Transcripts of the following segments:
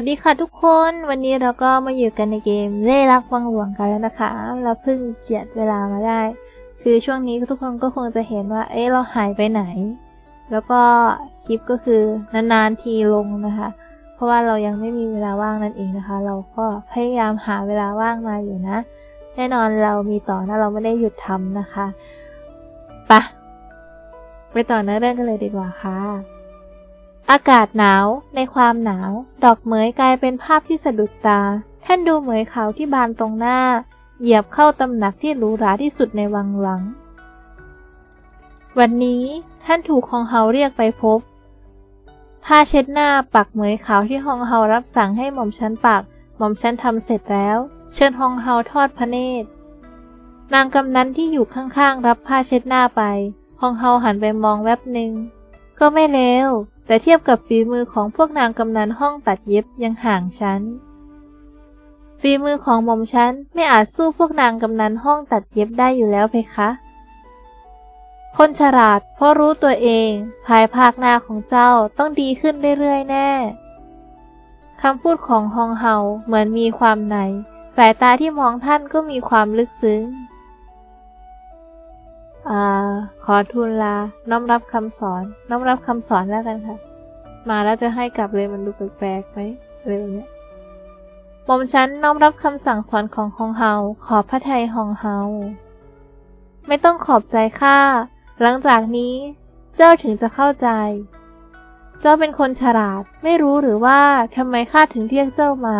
วัสดีค่ะทุกคนวันนี้เราก็มาอยู่กันในเกมเล่รักวังหลวงกันแล้วนะคะ เราเพิ่งเจียดเวลามาได้ คือช่วงนี้ทุกคนก็คงจะเห็นว่า เอ๊ะเราหายไปไหน แล้วก็คลิปก็คือนานๆทีลงนะคะ เพราะว่าเรายังไม่มีเวลาว่างนั่นเองนะคะ เราก็พยายามหาเวลาว่างมาอยู่นะ แน่นอนเรามีต่อนะเราไม่ได้หยุดทำนะคะไปะไปต่อเนื้อเรื่องกันเลยดีกว่าค่ะ อากาศหนาว ในความหนาว ดอกเหมยกลายเป็นภาพที่สะดุดตา ท่านดูเหมยขาวที่บานตรงหน้า เหยียบเข้าตำหนักที่หรูหราที่สุดในวังหลัง วันนี้ท่านถูกฮองเฮาเรียกไปพบ ผ้าเช็ดหน้าปักเหมยขาวที่ฮองเฮารับสั่งให้หม่อมชั้นปัก หม่อมชั้นทำเสร็จแล้ว เชิญฮองเฮาทอดพระเนตร นางกำนันที่อยู่ข้างๆรับผ้าเช็ดหน้าไปฮองเฮาหันไปมองแวบหนึ่งก็ไม่เลว แต่เทียบกับฝีมือของพวกนางกำนันห้องตัดเย็บยังห่างฉันฝีมือของหม่อมฉันไม่อาจสู้พวกนางกำนันห้องตัดเย็บได้อยู่แล้วเพคะ คนฉลาดเพราะรู้ตัวเอง ภายภาคหน้าของเจ้าต้องดีขึ้นเรื่อยๆแน่คำพูดของฮองเฮาเหมือนมีความใน สายตาที่มองท่านก็มีความลึกซึ้ง อขอทูลลา น้อมรับคำสอน น้อมรับคำสอนแล้วกันค่ะ มาแล้วจะให้กลับเลยมันดูแปลกๆไหมอะไรแบบเนี้ยหม่อมฉันน้อมรับคำสั่งสอนของฮองเฮา ขอบพระทัยฮองเฮา ไม่ต้องขอบใจข้า หลังจากนี้ เจ้าถึงจะเข้าใจ เจ้าเป็นคนฉลาด ไม่รู้หรือว่าทำไมข้าถึงเรียกเจ้ามา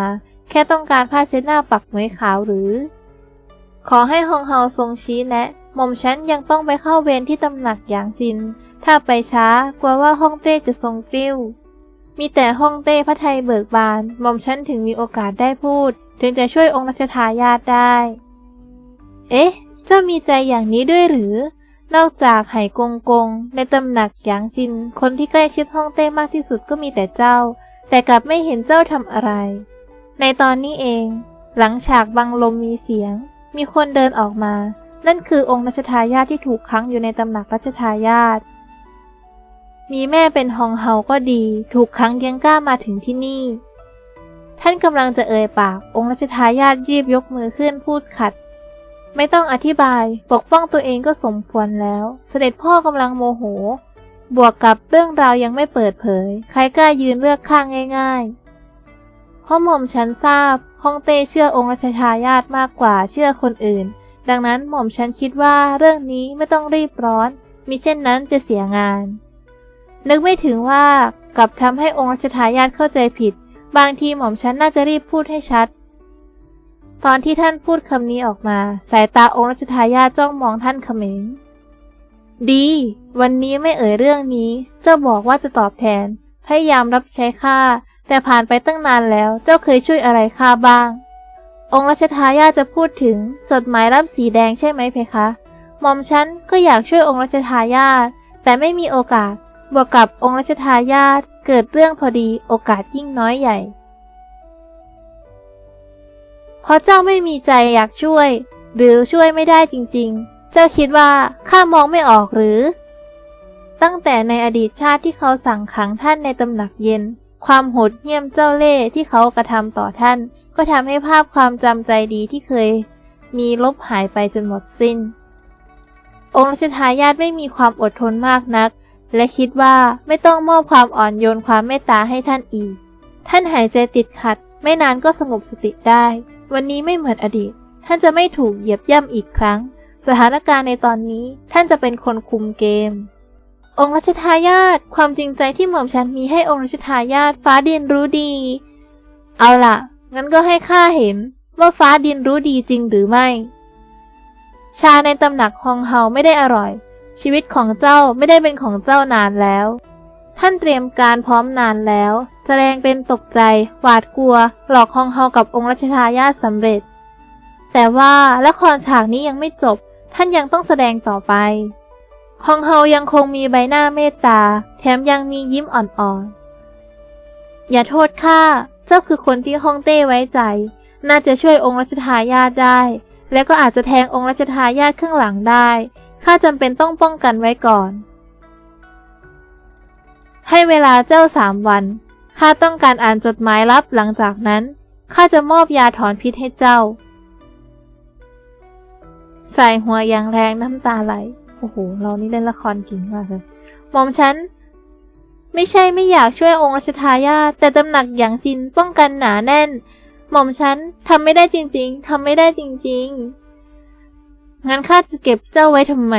แค่ต้องการผ้าเช็ดหน้าปักเมยขาวหรือ ขอให้ฮองเฮาทรงชี้แนะ หม่อมฉันยังต้องไปเข้าเวรที่ตำหนักหยางซิน ถ้าไปช้ากลัวว่าฮ่องเต้จะทรงกริ้ว มีแต่ฮ่องเต้พระไทยเบิกบาน หม่อมฉันถึงมีโอกาสได้พูด ถึงจะช่วยองค์รัชทายาทได้ เอ๊ะ เจ้ามีใจอย่างนี้ด้วยหรือ นอกจากไหกงกง ในตำหนักหยางซิน คนที่ใกล้ชิดฮ่องเต้มากที่สุดก็มีแต่เจ้า แต่กลับไม่เห็นเจ้าทำอะไร ในตอนนี้เอง หลังฉากบังลมมีเสียง มีคนเดินออกมา นั่นคือองค์รัชทายาทที่ถูกขังอยู่ในตำหนักรัชทายาท มีแม่เป็นฮองเฮาก็ดี ถูกขังยังกล้ามาถึงที่นี่ ท่านกำลังจะเอ่ยปาก องค์รัชทายาทรีบยกมือขึ้นพูดขัด ไม่ต้องอธิบาย ปกป้องตัวเองก็สมควรแล้ว เสด็จพ่อกำลังโมโห บวกกับเรื่องราวยังไม่เปิดเผย ใครกล้ายืนเลือกข้างง่ายๆเพราะหม่อมฉันทราบฮ่องเต้เชื่อองค์รัชทายาทมากกว่าเชื่อคนอื่น ดังนั้นหม่อมฉันคิดว่าเรื่องนี้ไม่ต้องรีบร้อน มิเช่นนั้นจะเสียงาน นึกไม่ถึงว่ากลับทำให้องค์รัชทายาทเข้าใจผิด บางทีหม่อมฉันน่าจะรีบพูดให้ชัด ตอนที่ท่านพูดคำนี้ออกมา สายตาองค์รัชทายาทจ้องมองท่านเขม็งดี วันนี้ไม่เอ่ยเรื่องนี้ เจ้าบอกว่าจะตอบแทน พยายามรับใช้ข้า แต่ผ่านไปตั้งนานแล้ว เจ้าเคยช่วยอะไรข้าบ้าง องค์รัชทายาทจะพูดถึงจดหมายรับสีแดงใช่ไหมเพคะหม่อมฉันก็อยากช่วยองค์รัชทายาทแต่ไม่มีโอกาสบวกกับองค์รัชทายาทเกิดเรื่องพอดีโอกาสยิ่งน้อยใหญ่ เพราะเจ้าไม่มีใจอยากช่วย หรือช่วยไม่ได้จริงๆ เจ้าคิดว่าข้ามองไม่ออกหรือ ตั้งแต่ในอดีตชาติที่เขาสั่งขังท่านในตำหนักเย็น ความโหดเหี้ยมเจ้าเล่ห์ที่เขากระทำต่อท่าน ก็ทำให้ภาพความจำใจดีที่เคยมีลบหายไปจนหมดสิ้น องค์รัชทายาทไม่มีความอดทนมากนัก และคิดว่าไม่ต้องมอบความอ่อนโยนความเมตตาให้ท่านอีก ท่านหายใจติดขัด ไม่นานก็สงบสติได้ วันนี้ไม่เหมือนอดีต ท่านจะไม่ถูกเหยียบย่ำอีกครั้ง สถานการณ์ในตอนนี้ท่านจะเป็นคนคุมเกม องค์รัชทายาทความจริงใจที่หม่อมฉันมีให้องค์รัชทายาทฟ้าดินรู้ดี เอาล่ะ งั้นก็ให้ข้าเห็นว่าฟ้าดินรู้ดีจริงหรือไม่ ชาในตำหนักฮองเฮาไม่ได้อร่อย ชีวิตของเจ้าไม่ได้เป็นของเจ้านานแล้ว ท่านเตรียมการพร้อมนานแล้ว แสดงเป็นตกใจ หวาดกลัว หลอกฮองเฮากับองค์รัชทายาทสำเร็จ แต่ว่าละครฉากนี้ยังไม่จบ ท่านยังต้องแสดงต่อไปฮองเฮายังคงมีใบหน้าเมตตา แถมยังมียิ้มอ่อนๆ อย่าโทษข้า เจ้าคือคนที่ฮ่องเต้ไว้ใจ น่าจะช่วยองค์รัชทายาทได้ และก็อาจจะแทงองค์รัชทายาทข้างหลังได้ข้าจำเป็นต้องป้องกันไว้ก่อน ให้เวลาเจ้าสามวันข้าต้องการอ่านจดหมายลับหลังจากนั้นข้าจะมอบยาถอนพิษให้เจ้า ใส่หัวอย่างแรงน้ำตาไหล โอ้โห เรานี่เล่นละครเก่งมากเลย หม่อมฉัน ไม่ใช่ไม่อยากช่วยองค์รัชทายาทแต่ตำหนักอย่างซินป้องกันหนาแน่น หม่อมฉันทำไม่ได้จริง ๆทำไม่ได้จริง ๆ งั้นข้าจะเก็บเจ้าไว้ทำไม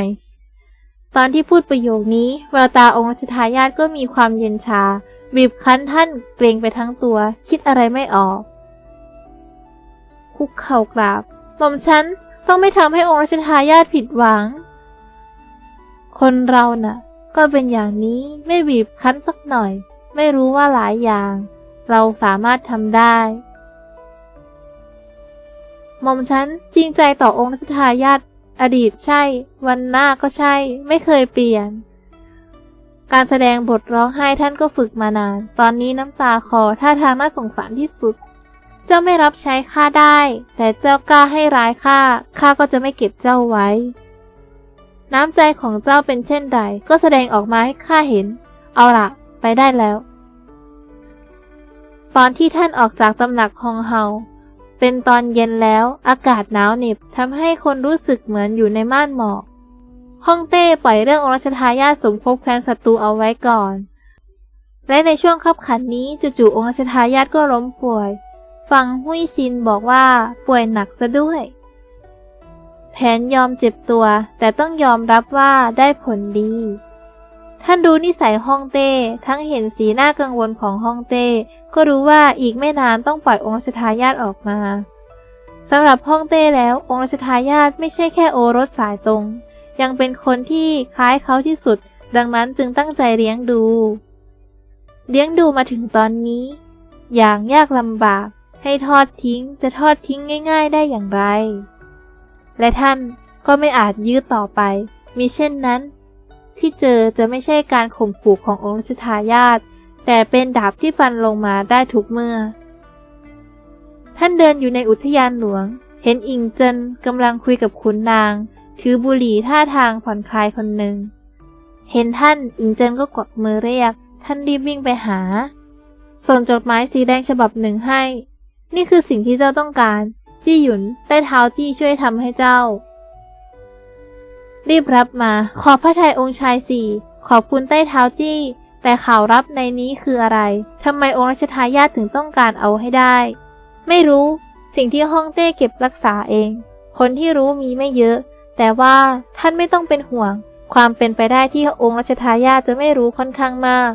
ตอนที่พูดประโยคนี้แววตาองค์รัชทายาทก็มีความเย็นชา บีบคั้นท่านเกรงไปทั้งตัว คิดอะไรไม่ออก คุกเข่ากราบ หม่อมฉันต้องไม่ทำให้องค์รัชทายาทผิดหวัง คนเราน่ะ ก็เป็นอย่างนี้ไม่บีบคั้นสักหน่อย ไม่รู้ว่าหลายอย่าง เราสามารถทำได้หม่อมฉันจริงใจต่อองค์รัชทายาทอดีตใช่ วันหน้าก็ใช่ ไม่เคยเปลี่ยน การแสดงบทร้องไห้ท่านก็ฝึกมานาน ตอนนี้น้ำตาคอท่าทางน่าสงสารที่สุด เจ้าไม่รับใช้ข้าได้ แต่เจ้ากล้าให้ร้ายข้าข้าก็จะไม่เก็บเจ้าไว้ น้ำใจของเจ้าเป็นเช่นใด ก็แสดงออกมาให้ข้าเห็น เอาละไปได้แล้ว ตอนที่ท่านออกจากตำหนักฮองเฮา เป็นตอนเย็นแล้วอากาศหนาวเหน็บทำให้คนรู้สึกเหมือนอยู่ในม่านหมอกฮ่องเต้ปล่อยเรื่ององค์รัชทายาทสมภพแคว้นศัตรูเอาไว้ก่อน และในช่วงขับขันนี้จู่ๆองค์รัชทายาทก็ล้มป่วย ฟังหุยซินบอกว่าป่วยหนักซะด้วย แผนยอมเจ็บตัว แต่ต้องยอมรับว่าได้ผลดี ท่านรู้นิสัยฮ่องเต้ ทั้งเห็นสีหน้ากังวลของฮ่องเต้ ก็รู้ว่าอีกไม่นานต้องปล่อยองค์รัชทายาทออกมาสำหรับฮ่องเต้แล้วองค์รัชทายาทไม่ใช่แค่โอรสสายตรง ยังเป็นคนที่คล้ายเขาที่สุด ดังนั้นจึงตั้งใจเลี้ยงดู เลี้ยงดูมาถึงตอนนี้ อย่างยากลำบากให้ทอดทิ้งจะทอดทิ้งง่าย ๆ ได้อย่างไร และท่านก็ไม่อาจยื้อต่อไปมิเช่นนั้น ที่เจอจะไม่ใช่การข่มขู่ขององค์รัชทายาทแต่เป็นดาบที่ฟันลงมาได้ทุกเมื่อ ท่านเดินอยู่ในอุทยานหลวง เห็นอิงเจินกำลังคุยกับขุนนาง ถือบุหรี่ท่าทางผ่อนคลายคนหนึ่ง เห็นท่านอิงเจินก็กวักมือเรียก ท่านรีบวิ่งไปหา ส่งจดหมายสีแดงฉบับหนึ่งให้ นี่คือสิ่งที่เจ้าต้องการ จี้หยุนใต้เท้าจี้ช่วยทำให้เจ้า รีบรับมา ขอพระทัยองค์ชายสี่ขอบคุณใต้เท้าจี้ แต่ข่าวรับในนี้คืออะไรทำไมองค์รัชทายาทถึงต้องการเอาให้ได้ ไม่รู้ สิ่งที่ฮ่องเต้เก็บรักษาเอง คนที่รู้มีไม่เยอะ แต่ว่าท่านไม่ต้องเป็นห่วง ความเป็นไปได้ที่องค์รัชทายาทจะไม่รู้ค่อนข้างมาก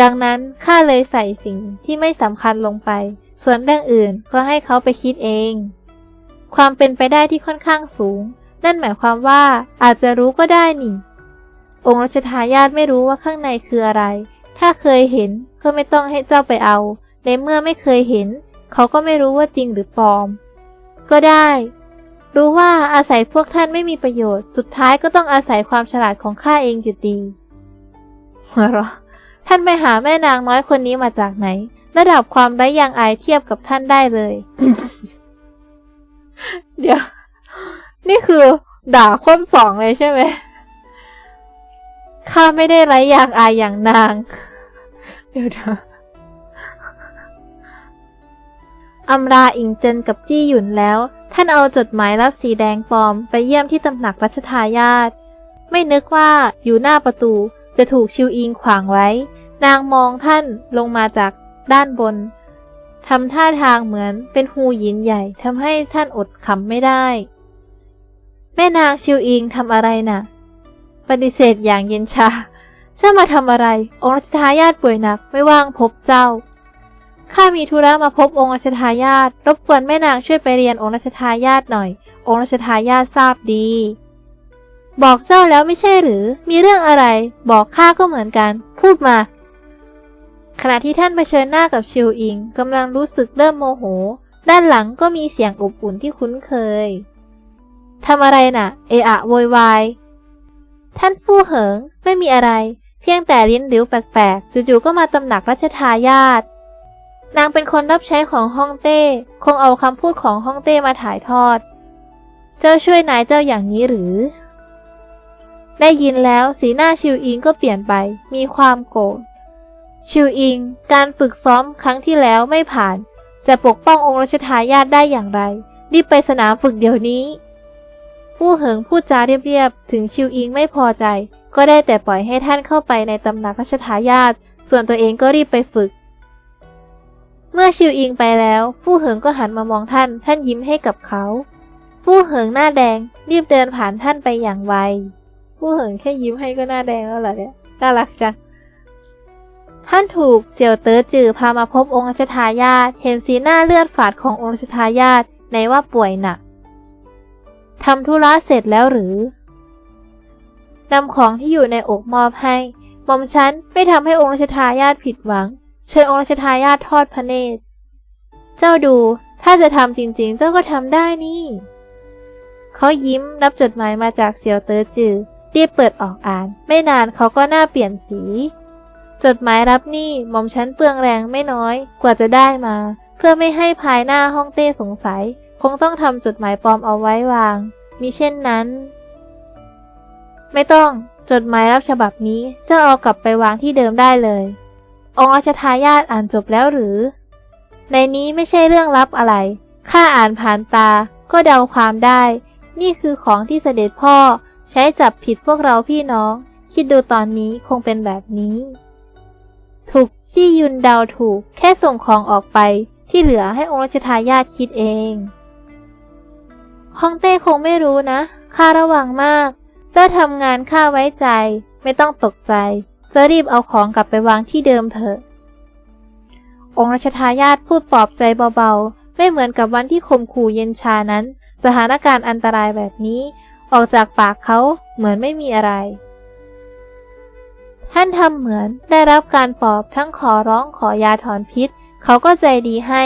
ดังนั้นข้าเลยใส่สิ่งที่ไม่สำคัญลงไป ส่วนเรื่องอื่นก็ให้เขาไปคิดเอง ความเป็นไปได้ที่ค่อนข้างสูง นั่นหมายความว่าอาจจะรู้ก็ได้นี่ องค์รัชทายาทไม่รู้ว่าข้างในคืออะไร ถ้าเคยเห็นก็ไม่ต้องให้เจ้าไปเอา ในเมื่อไม่เคยเห็น เขาก็ไม่รู้ว่าจริงหรือปลอม ก็ได้ รู้ว่าอาศัยพวกท่านไม่มีประโยชน์ สุดท้ายก็ต้องอาศัยความฉลาดของข้าเองอยู่ดีหัวเราะท่านไปหาแม่นางน้อยคนนี้มาจากไหน ระดับความไร้ยางอายเทียบกับท่านได้เลย เดี๋ยว นี่คือ ด่าควบสองเลยใช่ไหมข้าไม่ได้ไร้ยางอายอย่างนาง เดี๋ยวนะอำราอิงเจินกับจี้หยุนแล้ว ท่านเอาจดหมายรับสีแดงปลอมไปเยี่ยมที่ตำหนักรัชทายาทไม่นึกว่าอยู่หน้าประตูจะถูกชิวอิงขวางไว้ นางมองท่านลงมาจาก ด้านบนทำท่าทางเหมือนเป็นหูหยินใหญ่ทำให้ท่านอดขำไม่ได้ แม่นางชิวอิงทำอะไรน่ะ ปฏิเสธอย่างเย็นชาเจ้ามาทำอะไร องค์รัชทายาทป่วยหนักไม่ว่างพบเจ้าข้ามีธุระมาพบองค์รัชทายาทรบกวนแม่นางช่วยไปเรียนองค์รัชทายาทหน่อย องค์รัชทายาททราบดี บอกเจ้าแล้วไม่ใช่หรือ มีเรื่องอะไร บอกข้าก็เหมือนกัน พูดมา ขณะที่ท่านเผชิญหน้ากับชิวอิงกำลังรู้สึกเริ่มโมโห ด้านหลังก็มีเสียงอบอุ่นที่คุ้นเคยทำอะไรน่ะ เอะอะโวยวายท่านผู้เหิงไม่มีอะไร เพียงแต่ลิ้นหลิวแปลกๆจู่ๆก็มาตำหนักรัชทายาทนางเป็นคนรับใช้ของฮ่องเต้ คงเอาคำพูดของฮ่องเต้มาถ่ายทอด เจ้าช่วยนายเจ้าอย่างนี้หรือ ได้ยินแล้วสีหน้าชิวอิงก็เปลี่ยนไป มีความโกรธ ชิวอิง การฝึกซ้อมครั้งที่แล้วไม่ผ่าน จะปกป้ององค์รัชทายาทได้อย่างไร รีบไปสนามฝึกเดี๋ยวนี้ ผู้เหิงพูดจาเรียบๆ ถึงชิวอิงไม่พอใจ ก็ได้แต่ปล่อยให้ท่านเข้าไปในตำหนักรัชทายาท ส่วนตัวเองก็รีบไปฝึก เมื่อชิวอิงไปแล้ว ผู้เหิงก็หันมามองท่าน ท่านยิ้มให้กับเขา ผู้เหิงหน้าแดง รีบเดินผ่านท่านไปอย่างไว ผู้เหิงแค่ยิ้มให้ก็หน้าแดงแล้วเหรอเนี่ย น่ารักจัง ท่านถูกเสี่ยวเต๋อจือพามาพบองค์รัชทายาทเห็นสีหน้าเลือดฝาดขององค์รัชทายาทในว่าป่วยหนักทำธุระเสร็จแล้วหรือนำของที่อยู่ในอกมอบให้หม่อมฉันไม่ทำให้องค์รัชทายาทผิดหวัง เชิญองค์รัชทายาททอดพระเนตร เจ้าดูถ้าจะทำจริง ๆ เจ้าก็ทำได้นี่ เขายิ้มรับจดหมายมาจากเสี่ยวเต๋อจือรีบเปิดออกอ่าน ไม่นานเขาก็หน้าเปลี่ยนสี จดหมายรับหนี่หม่อมฉันเปลืองแรงไม่น้อยกว่าจะได้มา เพื่อไม่ให้ภายหน้าห้องเต้สงสัย คงต้องทำจดหมายปลอมเอาไว้วาง มิเช่นนั้น ไม่ต้องจดหมายรับฉบับนี้เจ้าเอากลับไปวางที่เดิมได้เลย องค์ราชทายาทอ่านจบแล้วหรือ ในนี้ไม่ใช่เรื่องลับอะไรข้าอ่านผ่านตาก็เดาความได้ นี่คือของที่เสด็จพ่อ ใช้จับผิดพวกเราพี่น้อง คิดดูตอนนี้คงเป็นแบบนี้ ถูกจี้ยุนเดาถูก แค่ส่งของออกไป ที่เหลือให้องค์รัชทายาทคิดเองฮองเต้คงไม่รู้นะ ข้าระวังมาก เจ้าทำงานข้าไว้ใจ ไม่ต้องตกใจจะรีบเอาของกลับไปวางที่เดิมเถอะ องค์รัชทายาทพูดปลอบใจเบาๆ ไม่เหมือนกับวันที่ข่มขู่เย็นชานั้น สถานการณ์อันตรายแบบนี้ ออกจากปากเขาเหมือนไม่มีอะไร ท่านทำเหมือนได้รับการปลอบทั้งขอร้องขอยาถอนพิษ เขาก็ใจดีให้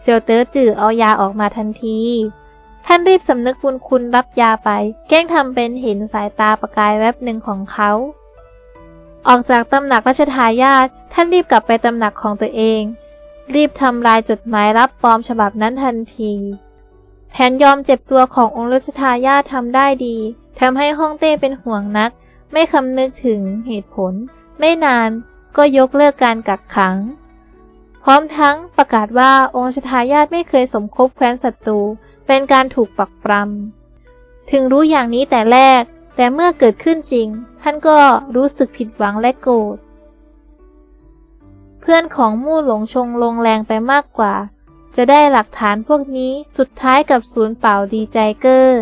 เซียวเต๋อจื่อเอายาออกมาทันที ท่านรีบสำนึกบุญคุณรับยาไป แกล้งทำเป็นเห็นสายตาประกายแวบหนึ่งของเขา ออกจากตำหนักราชทายาทท่านรีบกลับไปตำหนักของตัวเอง รีบทำลายจดหมายรับปลอมฉบับนั้นทันที แผนยอมเจ็บตัวขององค์รัชทายาททำได้ดีทำให้ฮ่องเต้เป็นห่วงนัก ไม่คำนึกถึงเหตุผล ไม่นานก็ยกเลิกการกักขัง พร้อมทั้งประกาศว่าองค์ชทายาทไม่เคยสมคบแคว้นศัตรู เป็นการถูกปักปรำถึงรู้อย่างนี้แต่แรก แต่เมื่อเกิดขึ้นจริง ท่านก็รู้สึกผิดหวังและโกรธ เพื่อนของมู่หลงชงลงแรงไปมากกว่า จะได้หลักฐานพวกนี้สุดท้ายกับศูนย์เปล่าดีใจเกอร์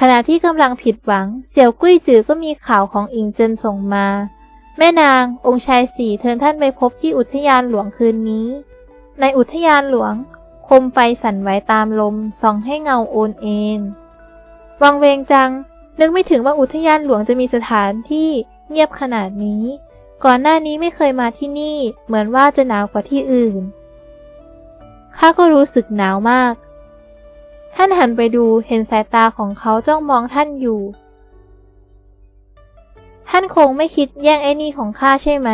ขณะที่กำลังผิดหวัง เสี่ยวกุ้ยจือก็มีข่าวของอิงเจินส่งมา แม่นางองค์ชายสี่เทินท่านไปพบที่อุทยานหลวงคืนนี้ ในอุทยานหลวง คมไฟสั่นไหวตามลมส่องให้เงาโอนเอ็นวังเวงจัง นึกไม่ถึงว่าอุทยานหลวงจะมีสถานที่เงียบขนาดนี้ ก่อนหน้านี้ไม่เคยมาที่นี่ เหมือนว่าจะหนาวกว่าที่อื่นข้าก็รู้สึกหนาวมาก ท่านหันไปดูเห็นสายตาของเขาจ้องมองท่านอยู่ ท่านคงไม่คิดแย่งไอ้นี่ของข้าใช่ไหม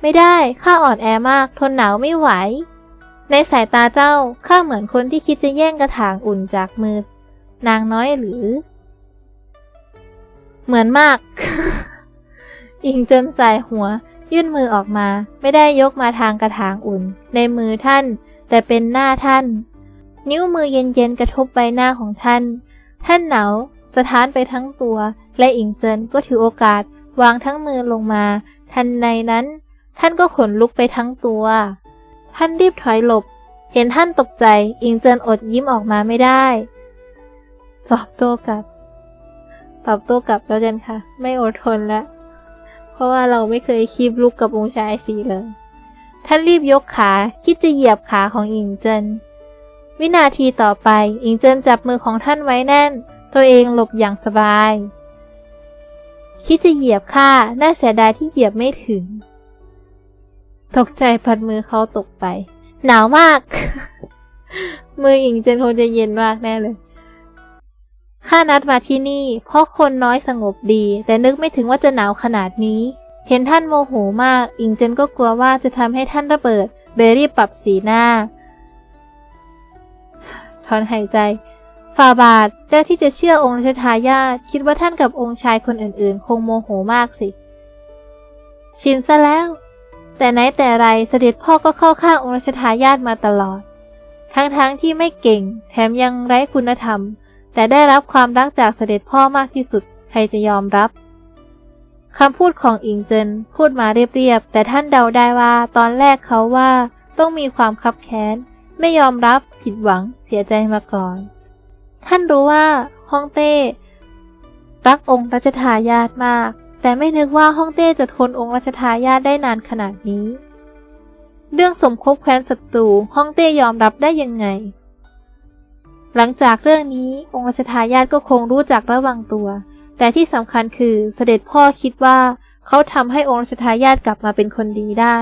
ไม่ได้ ข้าอ่อนแอมาก ทนหนาวไม่ไหว ในสายตาเจ้า ข้าเหมือนคนที่คิดจะแย่งกระถางอุ่นจากมือ นางน้อยหรือ เหมือนมาก อิงจนสายหัว ยื่นมือออกมา ไม่ได้ยกมาทางกระถางอุ่น ในมือท่าน แต่เป็นหน้าท่าน นิ้วมือเย็นๆกระทบใบหน้าของท่าน ท่านหนาวสะท้านไปทั้งตัว และอิงเจินก็ถือโอกาส วางทั้งมือลงมา ทันในนั้น ท่านก็ขนลุกไปทั้งตัว ท่านรีบถอยหลบ เห็นท่านตกใจ อิงเจินอดยิ้มออกมาไม่ได้ตอบโต้กลับ ตอบโต้กลับแล้วกันค่ะ ไม่อดทนแล้ว เพราะว่าเราไม่เคยคีบลุกกับองค์ชายสีเลย ท่านรีบยกขา คิดจะเหยียบขาของอิงเจิน วินาทีต่อไป อิงเจินจับมือของท่านไว้แน่น ตัวเองหลบอย่างสบาย คิดจะเหยียบข้าน่าเสียดายที่เหยียบไม่ถึง ตกใจพัดมือเขาตกไป หนาวมาก มืออิงเจินคงจะเย็นมากแน่เลยข้านัดมาที่นี่ เพราะคนน้อยสงบดี แต่นึกไม่ถึงว่าจะหนาวขนาดนี้ เห็นท่านโมโหมาก อิงเจนก็กลัวว่าจะทำให้ท่านระเบิดเลยรีบปรับสีหน้า ถอนหายใจ ฝ่าบาทเลือกที่จะเชื่อองค์รัชทายาทคิดว่าท่านกับองค์ชายคนอื่นๆ คงโมโหมากสิ ชินซะแล้ว แต่ไหนแต่ไรเสด็จพ่อก็เข้าข้างองค์รัชทายาทมาตลอด ทั้งๆทที่ไม่เก่ง แถมยังไร้คุณธรรม แต่ได้รับความรักจากเสด็จพ่อมากที่สุด ใครจะยอมรับคำพูดของอิงเจินพูดมาเรียบๆ แต่ท่านเดาได้ว่าตอนแรกเขาว่าต้องมีความคับแค้น ไม่ยอมรับผิดหวังเสียใจมาก่อน ท่านรู้ว่าฮ่องเต้รักองค์รัชทายาทมาก แต่ไม่นึกว่าฮ่องเต้จะทนองค์รัชทายาทได้นานขนาดนี้ เรื่องสมคบแคว้นศัตรูฮ่องเต้ยอมรับได้ยังไง หลังจากเรื่องนี้องค์รัชทายาทก็คงรู้จักระวังตัว แต่ที่สำคัญคือเสด็จพ่อคิดว่าเขาทำให้องค์รัชทายาทกลับมาเป็นคนดีได้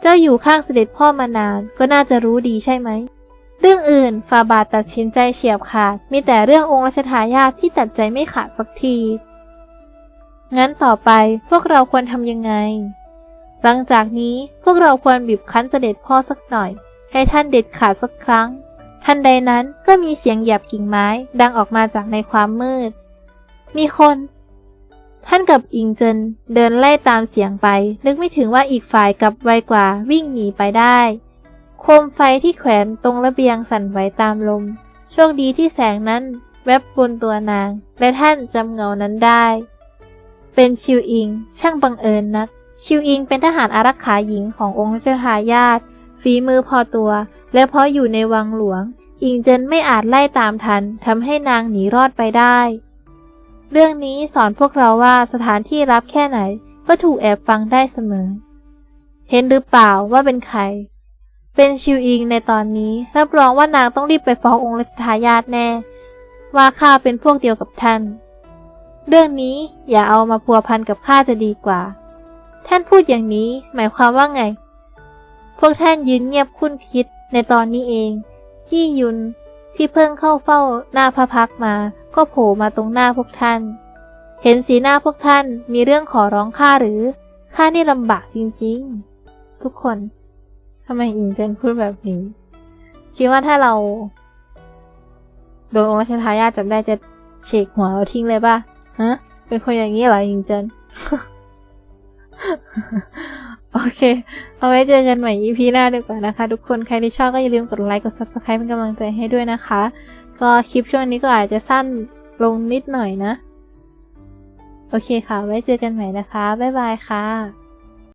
เจ้าอยู่ข้างเสด็จพ่อมานานก็น่าจะรู้ดีใช่ไหม เรื่องอื่นฟาบาทตัดสินใจเฉียบขาด มีแต่เรื่ององค์รัชทายาทที่ตัดใจไม่ขาดสักที งั้นต่อไปพวกเราควรทำยังไง หลังจากนี้พวกเราควรบีบคั้นเสด็จพ่อสักหน่อย ให้ท่านเด็ดขาดสักครั้ง ทันใดนั้นก็มีเสียงหยียบกิ่งไม้ดังออกมาจากในความมืด มีคน ท่านกับอิงเจินเดินไล่ตามเสียงไป นึกไม่ถึงว่าอีกฝ่ายกลับไวกว่าวิ่งหนีไปได้ โคมไฟที่แขวนตรงระเบียงสั่นไหวตามลม โชคดีที่แสงนั้นแวบบนตัวนาง และท่านจำเงานั้นได้ เป็นชิวอิง ช่างบังเอิญนัก ชิวอิงเป็นทหารอารักขาหญิงขององค์รัชทายาทฝีมือพอตัว และเพราะอยู่ในวังหลวง อิงเจินไม่อาจไล่ตามทันทำให้นางหนีรอดไปได้ เรื่องนี้สอนพวกเราว่าสถานที่รับแค่ไหน ก็ถูกแอบฟังได้เสมอ เห็นหรือเปล่าว่าเป็นใคร เป็นชิวอิงในตอนนี้รับรองว่านางต้องรีบไปฟ้ององค์รัชทายาทแน่ ว่าข้าเป็นพวกเดียวกับท่าน เรื่องนี้อย่าเอามาพัวพันกับข้าจะดีกว่า ท่านพูดอย่างนี้หมายความว่าไง พวกท่านยืนเงียบคุ้นคิดในตอนนี้เอง จี้ยุนที่เพิ่งเข้าเฝ้าหน้าพระพักมา ก็โผล่มาตรงหน้าพวกท่าน เห็นสีหน้าพวกท่านมีเรื่องขอร้องข้าหรือ ข้านี่ลำบากจริงๆ ทุกคนทำไมอิงเจนพูดแบบนี้ คิดว่าถ้าเรา โดนองค์รัชทายาทจับได้จะเฉกหัวเราทิ้งเลยป่ะฮะเป็นคนอย่างนี้เหรออิงเจนโอเค เอาไว้เจอกันใหม่ EP หน้าดีกว่านะคะ ทุกคน ใครที่ชอบก็อย่าลืมกดไลค์ กด subscribe เป็นกำลังใจให้ด้วยนะคะ ก็คลิปช่วงนี้ก็อาจจะสั้นลงนิดหน่อยนะ โอเคค่ะ ไว้เจอกันใหม่นะคะ บ๊ายบายค่ะ